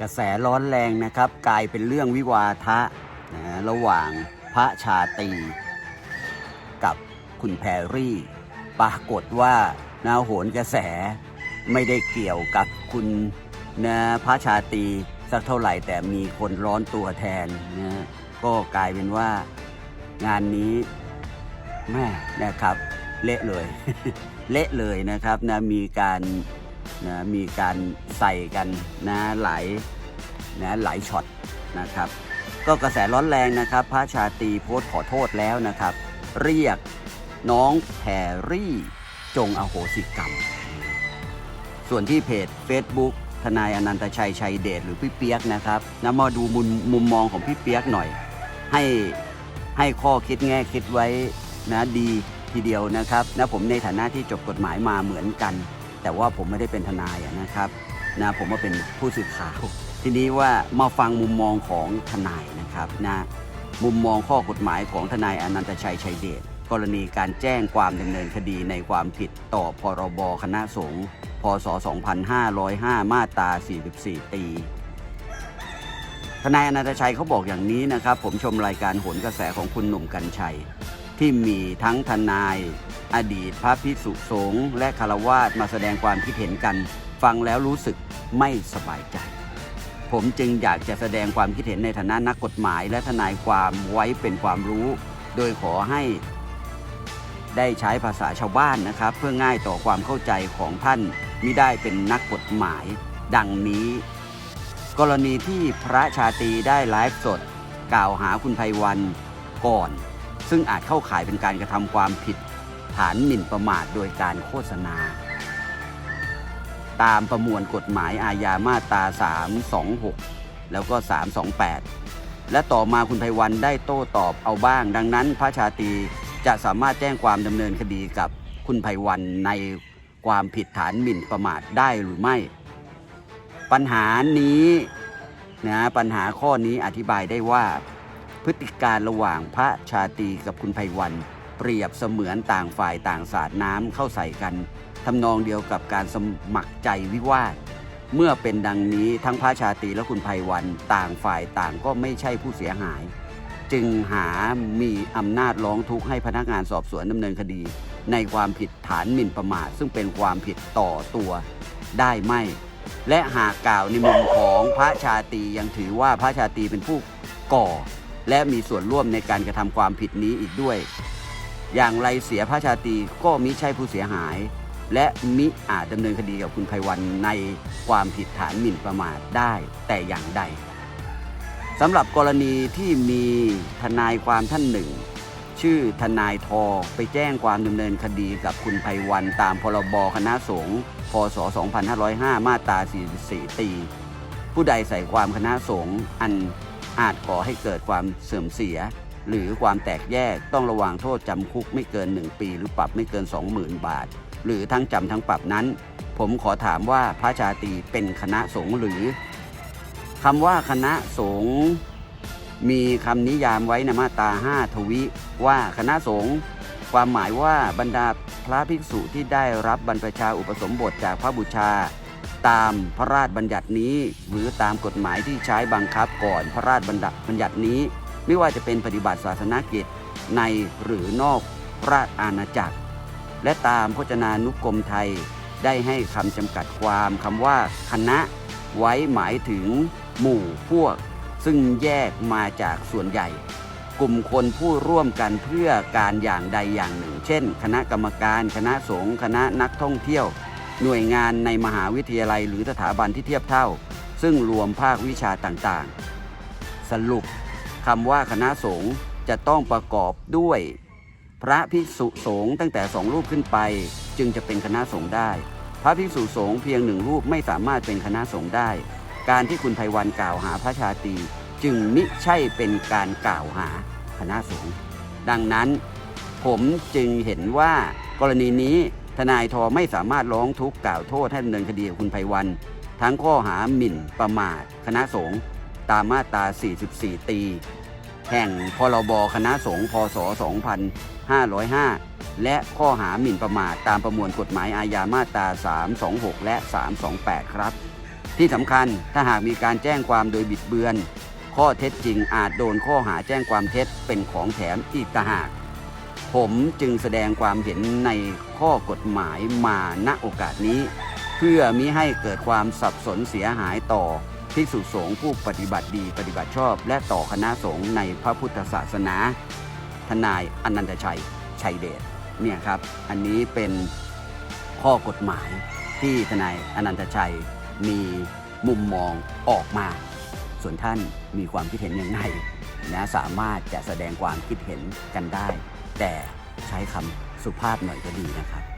กระแสร้อนแรงนะครับ กลายเป็นเรื่องวิวาทะนะระหว่างพระชาตรีกับคุณแพรรี่ ปรากฏว่านาโหนกระแสไม่ได้เกี่ยวกับคุณนะพระชาตรีสักเท่าไหร่แต่มีคนร้อนตัวแทนนะก็กลายเป็นว่างานนี้แม่นะครับ เละเลย เละเลยนะครับนะมีการ นะมีการใส่กันนะหลายนะหลายช็อตนะครับ ก็กระแสร้อนแรงนะครับ พระชาตรีโพสต์ขอโทษแล้วนะครับ เรียกน้องแพรรี่จงอโหสิกรรม ส่วนที่เพจ Facebook ทนายอนันตชัยชัยเดชหรือพี่เปียกนะครับนะมาดูมุมมุมมองของพี่เปียกหน่อย ให้ให้ข้อคิดแง่คิดไว้นะดีทีเดียวนะครับนะผมในฐานะที่จบกฎหมายมาเหมือนกัน แต่ว่าผมไม่ได้เป็นทนายนะครับนะผมมาเป็นผู้สื่อข่าว ทีนี้ว่ามาฟังมุมมองของทนายนะครับนะมุมมองข้อกฎหมายของทนายอนันตชัยชัยเดชกรณีการแจ้งความดำเนินคดีในความผิดต่อพรบคณะสงฆ์พศ 2505 มาตรา 44 ตี ทนายอนันตชัยเขาบอกอย่างนี้นะครับ ผมชมรายการโหนกระแสของคุณหนุ่มกัญชัย ที่มีทั้งทนาย อดีตพระพิสุสงฆ์และคารวาสมาแสดงความคิดเห็นกัน ฟังแล้วรู้สึกไม่สบายใจ ผมจึงอยากจะแสดงความคิดเห็นในฐานะนักกฎหมาย และทนายความไว้เป็นความรู้ โดยขอให้ได้ใช้ภาษาชาวบ้านนะครับ เพื่อง่ายต่อความเข้าใจของท่านมิได้เป็นนักกฎหมาย ดังนี้ กรณีที่พระชาตรีได้ไลฟ์สด กล่าวหาคุณไพวันก่อน ซึ่งอาจเข้าข่ายเป็นการกระทำความผิด ฐานหมิ่นประมาทโดยการโฆษณา ตามประมวลกฎหมายอาญามาตรา 326 แล้วก็ 328 และต่อมาคุณไพวันได้โต้ตอบเอาบ้าง ดังนั้นพระชาตรีจะสามารถแจ้งความดำเนินคดีกับคุณไพวันในความผิดฐานหมิ่นประมาทได้หรือไม่ ปัญหานี้นะปัญหาข้อนี้อธิบายได้ว่า พฤติการระหว่างพระชาตรีกับคุณไพวัน เปรียบเสมือนต่างฝ่ายต่างสาดน้ำเข้าใส่กันทำนองเดียวกับการสมัครใจวิวาท เมื่อเป็นดังนี้ทั้งพระชาตรีและคุณไพวันต่างฝ่ายต่างก็ไม่ใช่ผู้เสียหาย จึงหามีอำนาจร้องทุกข์ให้พนักงานสอบสวนดำเนินคดี ในความผิดฐานหมิ่นประมาทซึ่งเป็นความผิดต่อตัวได้ไม่ และหากกล่าวในมุมของพระชาตรียังถือว่าพระชาตรีเป็นผู้ก่อ และมีส่วนร่วมในการกระทำความผิดนี้อีกด้วย อย่างไรเสียพระชาตรีก็มิใช่ผู้เสียหาย และมิอาจดำเนินคดีกับคุณไพวันในความผิดฐานหมิ่นประมาทได้แต่อย่างใดสำหรับกรณีที่มีทนายความท่านหนึ่ง ชื่อทนายทอไปแจ้งความดำเนินคดีกับคุณไพวันตามพรบคณะสงฆ์พศ 2505 มาตรา 44 ตี ผู้ใดใส่ความคณะสงฆ์อันอาจก่อให้เกิดความเสื่อมเสีย หรือความแตกแยกต้องระวังโทษจำคุกไม่เกิน 1 ปี หรือปรับไม่เกิน 20,000 บาท หรือทั้งจำทั้งปรับนั้น ผมขอถามว่าพระชาตรีเป็นคณะสงฆ์หรือคำว่าคณะสงฆ์มีคำนิยามไว้ในมาตรา5ทวิ ว่าคณะสงฆ์ความหมายว่าบรรดาพระภิกษุที่ได้รับบรรพชาอุปสมบทจากพระบูชา ตามพระราชบัญญัตินี้ หรือตามกฎหมายที่ใช้บังคับก่อนพระราชบัญญัติบัญญัตินี้ ไม่ว่าจะเป็นปฏิบัติศาสนกิจในหรือนอกราชอาณาจักร และตามพจนานุกรมไทยได้ให้คำจำกัดความคำว่าคณะ ไว้หมายถึง หมู่พวก ซึ่งแยกมาจากส่วนใหญ่ กลุ่มคนผู้ร่วมกันเพื่อการอย่างใดอย่างหนึ่ง เช่น คณะกรรมการ คณะสงฆ์คณะนักท่องเที่ยว หน่วยงานในมหาวิทยาลัยหรือสถาบันที่เทียบเท่า ซึ่งรวมภาควิชาต่างๆ สรุป คำว่าคณะสงฆ์จะต้องประกอบด้วย พระภิกษุสงฆ์ตั้งแต่สองรูปขึ้นไป จึงจะเป็นคณะสงฆ์ได้ พระภิกษุสงฆ์เพียงหนึ่งรูปไม่สามารถเป็นคณะสงฆ์ได้ การที่คุณไพวันกล่าวหาพระชาตรีจึงมิใช่เป็นการกล่าวหาคณะสงฆ์ดังนั้น ผมจึงเห็นว่ากรณีนี้ทนายทอไม่สามารถร้องทุกข์กล่าวโทษให้ดำเนินคดีกับคุณไพวัน ทั้งข้อหาหมิ่นประมาทคณะสงฆ์ ตามมาตรา 44 ตี แห่งพรบคณะสงฆ์พศ 2505 และข้อหาหมิ่นประมาทตามประมวลกฎหมายอาญามาตรา 326 และ 328 ครับ ที่สำคัญถ้าหากมีการแจ้งความโดยบิดเบือน ข้อเท็จจริงอาจโดนข้อหาแจ้งความเท็จเป็นของแถมอีกต่างหาก ผมจึงแสดงความเห็นในข้อกฎหมายมาณโอกาสนี้ เพื่อมิให้เกิดความสับสนเสียหายต่อ ภิกษุสงฆ์ผู้ปฏิบัติดีปฏิบัติชอบ และต่อคณะสงฆ์ในพระพุทธศาสนา ทนายอนันตชัย ชัยเดชเนี่ยครับ อันนี้เป็นข้อกฎหมายที่ทนายอนันตชัยมีมุมมองออกมา ส่วนท่านมีความคิดเห็นยังไงนะสามารถจะแสดงความคิดเห็นกันได้ แต่ใช้คำสุภาพหน่อยก็ดีนะครับ